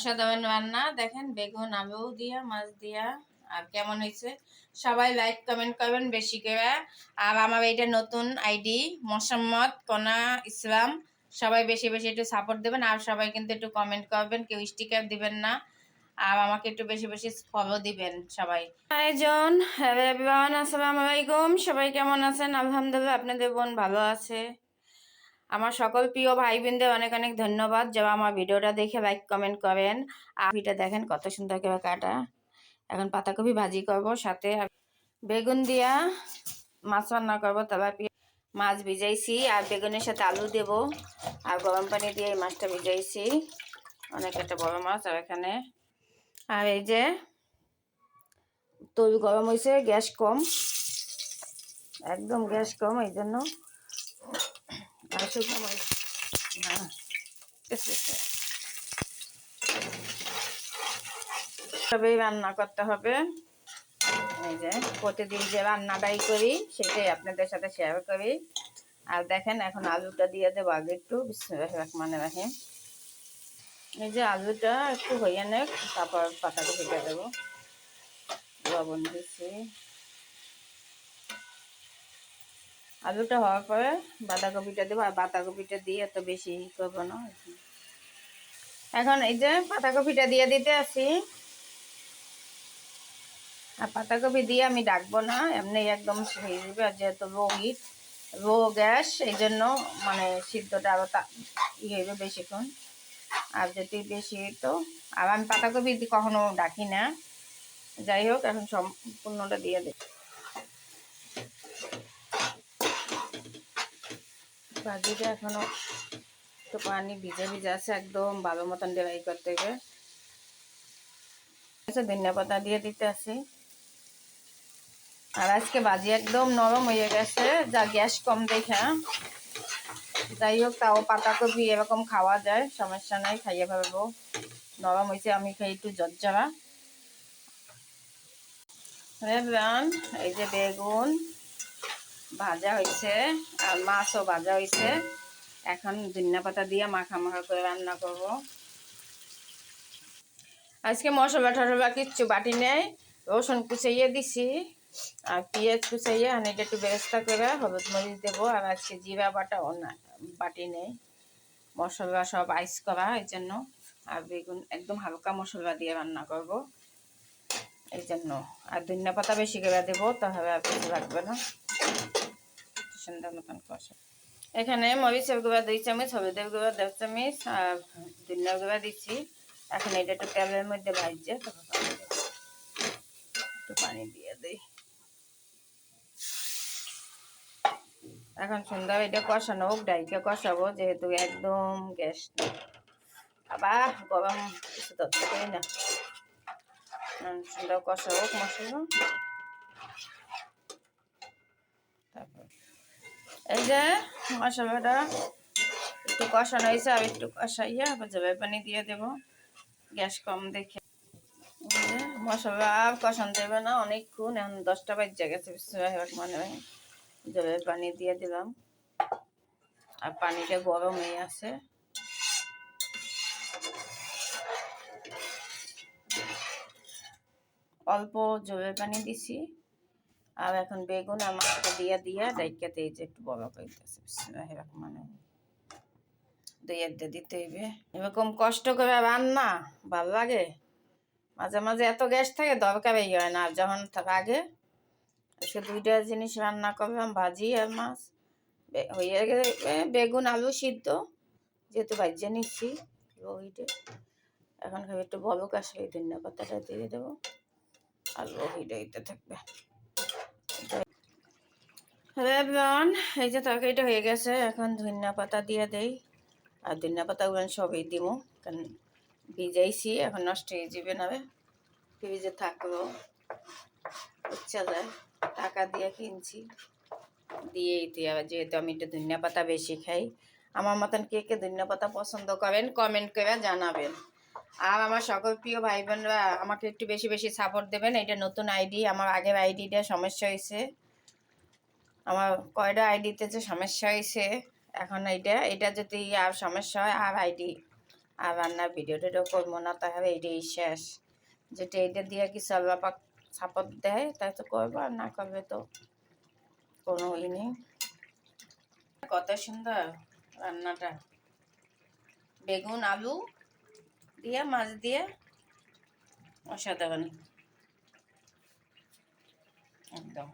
অসাধারণ রান্না। দেখেন, বেগুন, আলু দিয়া, মাছ দিয়া, আর কেমন হয়েছে? সবাই লাইক কমেন্ট করবেন বেশি করে। আর আমার এইটা নতুন আইডি, মোসাম্মদ কনা ইসলাম। সবাই বেশি বেশি একটু সাপোর্ট দেবেন, আর সবাই কিন্তু একটু কমেন্ট করবেন, কেউ স্টিকার দিবেন না। আর আমাকে একটু বেশি বেশি ফলো দিবেন সবাই। আয়োজন হ্যালো আলাইকুম সবাই কেমন আছেন? আলহামদুলিল্লাহ, আপনাদের বোন ভালো আছে। আমার সকল প্রিয় ভাই বোনদের অনেক অনেক ধন্যবাদ। যারা আমার ভিডিওটা দেখে লাইক কমেন্ট করেন। আর ভিডিওটা দেখেন কত সুন্দর করে কাটা। এখন পাতাকপি ভাজি করব, সাথে বেগুন দিয়া মাছ রান্না করব তারপর মাছ ভিজাইছি। আর বেগুনের সাথে আলু দেব। আর গরম পানি দিয়ে এই মাছটা ভিজাইছি। অনেক একটা বড় মাছ আর এখানে। আর এই যে তৈরি গরম হয়েছে গ্যাস কম। একদম গ্যাস কম এই জন্য আর শুকনো মরিচ হ্যাঁ এসে এসে। তবেই রান্না করতে হবে। এই যে প্রতিদিন যে রান্নাটাই করি সেটাই আপনাদের সাথে শেয়ার করি। আর দেখেন এখন আলুটা দিয়ে দেবো আগে একটু। মানে রাখি এই যে আলুটা একটু হইয়ে নেক তারপর পাতাটা ভেজে দেবো। লবণ দিচ্ছি আলুটা হওয়ার পরে বাঁধাকপিটা দেবো, আর বাঁধাকপিটা দিয়ে এত বেশি করব না এখন এই যে পাতাকপিটা দিয়ে দিতে আসি। আর পাতাকপি দিয়ে আমি ডাকবো না, এমনি একদম হয়ে যাবে, আর যেহেতু হিট লো গ্যাস, এই জন্য মানে সিদ্ধটা আরও তা ই হইবে বেশিক্ষণ। আর যদি বেশি তো আর আমি পাতাকপি কখনো ডাকি না। যাই হোক, এখন সম্পূর্ণটা দিয়ে দিই ভাজিটা এখনও একটু পানি ভিজে ভিজে আছে একদম ভালো মতন ডেলাই করতে হবে। আচ্ছা ধনিয়া পাতা দিয়ে দিতে আছি। আর আজকে ভাজি একদম নরম হয়ে গেছে, যা গ্যাস কম দেখা। যাই হোক, তাও পাতা পাতাকপি এরকম খাওয়া যায়, সমস্যা নাই, খাইয়ে ফেলব। নরম হয়েছে, আমি খাই একটু জর্জরা এই যে বেগুন ভাজা হয়েছে আর মাছও ভাজা হয়েছে। এখন ধনিয়া পাতা দিয়ে মাখা মাখা করে রান্না করব। আজকে মশলা টশলা কিচ্ছু বাটি নেই, রসুন কুচাইয়ে দিছি আর পেঁয়াজ কুচাইয়ে আর একটু ব্যবস্থা করে হলুদ মরিচ দেবো আর আজকে জিরা বাটাও না, বাটি নেই। মশলা সব আইস করা এই জন্য। আর বেগুন একদম হালকা মশলা দিয়ে রান্না করব। এই জন্য আর ধনিয়া পাতা বেশি করে দেবো, তাহলে আর কিছু লাগবে না। সুন্দর মতন কষা। এখানে মরিচের গুঁড়া দুই চামচ, হলুদের গুঁড়া দেড় চামচ, আর ধনিয়ার গুঁড়া দিচ্ছি। এখন এটা একটু তেলের মধ্যে ভাজছে একটু পানি দিয়ে দিই। এখন সুন্দর এটা কষানো হোক, ডাইকে কষাবো, যেহেতু একদম গ্যাস আবার গরম কিছু ধরতে না। এখন কষা হোক মশলা তারপর এই যে মশলাটা একটু কষানো হয়েছে, আর একটু কষাইয়া আবার জলের পানি দিয়ে দেব। গ্যাস কম দেখে। মশলা আর কষান দেবে না, অনেকক্ষণ, এখন দশটা বাজে গেছে মানে জলের পানি দিয়ে দিলাম। আর পানিটা গরম হয়ে আছে। অল্প জলের পানি দিছি। আর এখন বেগুন আর মাছটা দিয়ে দিয়ে ডাইকাতে এই যে একটু বড় করে দিতেছে এরকম মানে দুই একটা দিতে হইবে। এরকম কষ্ট করে রান্না ভালো লাগে? মাঝে মাঝে এত গ্যাস থাকে, দরকারই হয় না। আর যখন আগে আজকে দুইটা জিনিস রান্না করলাম, ভাজি আর মাছ। হয়ে গেলে বেগুন, আলু সিদ্ধ, যেহেতু ভাজিয়ে নিচ্ছি রহিটে এখন একটু বলক আসলে এই ধনিয়া দিয়ে দেবো। আর রহিটা থাকবে। হ্যালো এভরিওয়ান, এই যে তরকারিটা হয়ে গেছে, এখন ধনিয়া পাতা দিয়ে দেই। আর ধনিয়া পাতাগুলো সবই দিব, কারণ ভিজাইছি, এখন নষ্ট হয়ে যাবে না। ফ্রিজে থাকল ইচ্ছা যায়, টাকা দিয়ে কিনছি। দিয়ে আবার যেহেতু আমি একটু ধনিয়া পাতা বেশি খাই, আমার মতন কে কে ধনিয়া পাতা পছন্দ করেন কমেন্ট করে জানাবেন। আর আমার সকল প্রিয় ভাই বোনরা আমাকে একটু বেশি বেশি সাপোর্ট দেবেন। এটা নতুন আইডি আমার আগের আইডিটা সমস্যা হয়েছে। আমার কয়টা আইডিতে যে সমস্যা হয়েছে, এখন এইটা এটা যদি আর সমস্যা হয়, আর আইডি আর রান্নার ভিডিও টিডিও করব না, তাহলে এইটাই শেষ। যেটা এইটা দিয়ে আল্লাহ পাক সাপোর্ট দেয়, তাই তো করব, আর না করবে তো কোনো ই নেই। কত সুন্দর রান্নাটা। বেগুন, আলু দিয়ে মাছ দিয়ে অসাধারণ। একদম।